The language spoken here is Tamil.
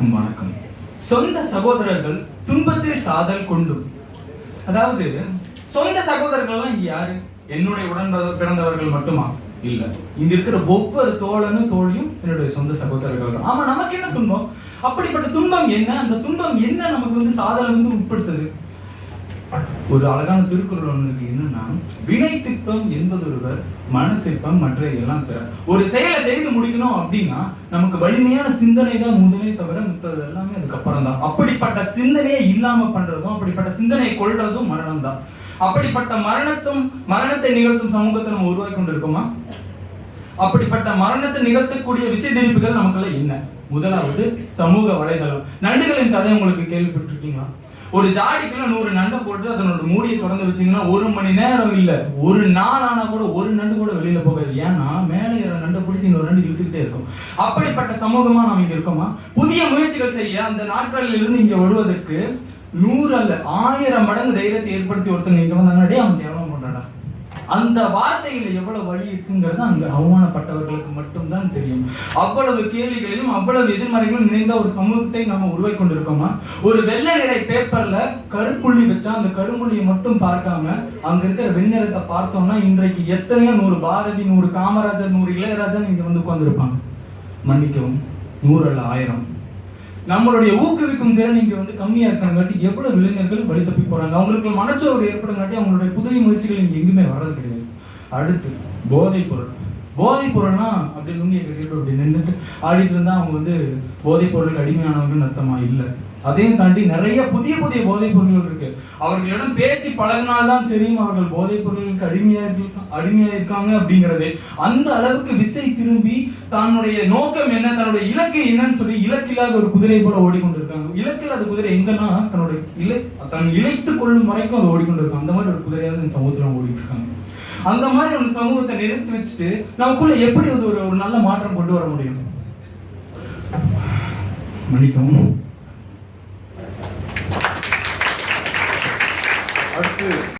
அனைவருக்கும் வணக்கம். சொந்த சகோதரர்கள் துன்பத்தில் சாதல் கொண்டும். அதாவது சொந்த சகோதரர்கள்லாம் இங்க யாரு? என்னுடைய உடன் பிறந்தவர்கள் மட்டுமா? இல்ல. இங்க இருக்கிற ஒவ்வொரு தோழனும் தோழியும் என்னுடைய சொந்த சகோதரர்கள் தான். ஆமா நமக்கு என்ன துன்பம்? அப்படிப்பட்ட துன்பம் என்ன? அந்த துன்பம் என்ன நமக்கு வந்து சாதனை வந்து உட்படுத்துது? ஒரு அழகான திருக்குறள் ஒன்று என்னன்னா வினை திட்பம் என்பதொருவர் மன திட்பம் மற்ற எல்லாம் பிற. ஒரு செயல் புரிஞ்சுக்கணும் அப்படின்னா நமக்கு வலிமையான சிந்தனை தான் முதலே தவிர முத்தது எல்லாமே அதுக்கப்புறம் தான். அப்படிப்பட்ட சிந்தனையே இல்லாம பண்றதும் அப்படிப்பட்ட சிந்தனையை கொள்றதும் மரணம் தான். அப்படிப்பட்ட மரணத்தும் மரணத்தை நிகழ்த்தும் சமூகத்தை நம்ம உருவாக்கி கொண்டிருக்கோமா? அப்படிப்பட்ட மரணத்தை நிகழ்த்தக்கூடிய விசை திருப்புகள் நமக்குள்ள என்ன? முதலாவது சமூக வலைதளம். நண்டுகளின் கதை உங்களுக்கு கேள்விப்பட்டிருக்கீங்களா? ஒரு ஜாடிக்குள்ள நூறு நண்டை போட்டு அதனோட மூடியை திறந்து வச்சிங்கன்னா ஒரு மணி நேரம் இல்லை. ஒரு நாள் ஆனால் கூட ஒரு நண்டு கூட வெளியில் போகாது. ஏன்னா மேலே ஏற இன்னொரு ரெண்டு இழுத்துக்கிட்டே இருக்கும். அப்படிப்பட்ட சமூகமா நாம் இங்க இருக்கோமா? புதிய முயற்சிகள் செய்ய அந்த நாட்களில் இருந்து இங்க வருவதற்கு நூறு அல்ல ஆயிரம் மடங்கு தைரியத்தை ஏற்படுத்தி ஒருத்தங்க இங்க வந்தாங்க அவன் தேவை அந்த வார்த்தையில் எவ்வளவு வழி இருக்குங்கிறது அங்க அவமானப்பட்டவர்களுக்கு மட்டும்தான் தெரியும். அவ்வளவு கேள்விகளையும் அவ்வளவு எதிர்மறைகளும் நிறைந்த ஒரு சமூகத்தை நம்ம உருவாக்கி கொண்டிருக்கோமா ஒரு வெள்ளை நிறை பேப்பர்ல கருப்புள்ளி வச்சா அந்த கரும்புள்ளியை மட்டும் பார்க்காம அங்க இருக்கிற வெண்ணிறத்தை பார்த்தோம்னா இன்றைக்கு எத்தனையோ நூறு பாரதி நூறு காமராஜர் நூறு இளையராஜன் இங்க வந்து உட்கார்ந்துருப்பாங்க. மன்னிக்கவும் நூறு அல்ல ஆயிரம். நம்மளுடைய ஊக்குவிக்கும் திறன் இங்கே வந்து கம்மியாக இருக்கிறங்காட்டி எவ்வளோ இளைஞர்கள் வழி தப்பி போகிறாங்க அவங்களுக்கு மனச்சோர்வு ஏற்படுங்காட்டி அவங்களுடைய புதிய முயற்சிகள் இங்கே எங்குமே வர்றது கிடையாது. அடுத்து போதைப் பொருள். போதைப் பொருள்னா அப்படி லுங்கியை கட்டிட்டு அப்படி நின்றுட்டு ஆடிட்டு இருந்தா அவங்க வந்து போதைப் பொருளுக்கு அடிமையானவங்கன்னு அர்த்தமா இல்லை. அதையும் தாண்டி நிறைய புதிய புதிய போதைப் பொருள்கள் இருக்கு. அவர்களிடம் பேசி பழகினால்தான் தெரியும் அவர்கள் போதைப் பொருளுக்கு அடிமையா இருக்க அடிமையா இருக்காங்க அப்படிங்கிறது. அந்த அளவுக்கு விசை திரும்பி தன்னுடைய நோக்கம் என்ன தன்னுடைய இலக்கு என்னன்னு சொல்லி இலக்கு இல்லாத ஒரு குதிரை போல ஓடிக்கொண்டிருக்காங்க. இலக்கு இல்லாத குதிரை எங்கன்னா தன்னுடைய இலை தன் இழைத்து கொள்ளும் வரைக்கும் அது ஓடிக்கொண்டிருக்காங்க அந்த மாதிரி ஒரு குதிரையாவது இந்த சமூகத்தில் ஓடிட்டு இருக்காங்க. அந்த மாதிரி ஒரு சமூகத்தை நிறுத்தி வச்சுட்டு நமக்குள்ள எப்படி அது ஒரு ஒரு நல்ல மாற்றம் கொண்டு வர முடியும்? மன்னிக்கவும். அடுத்து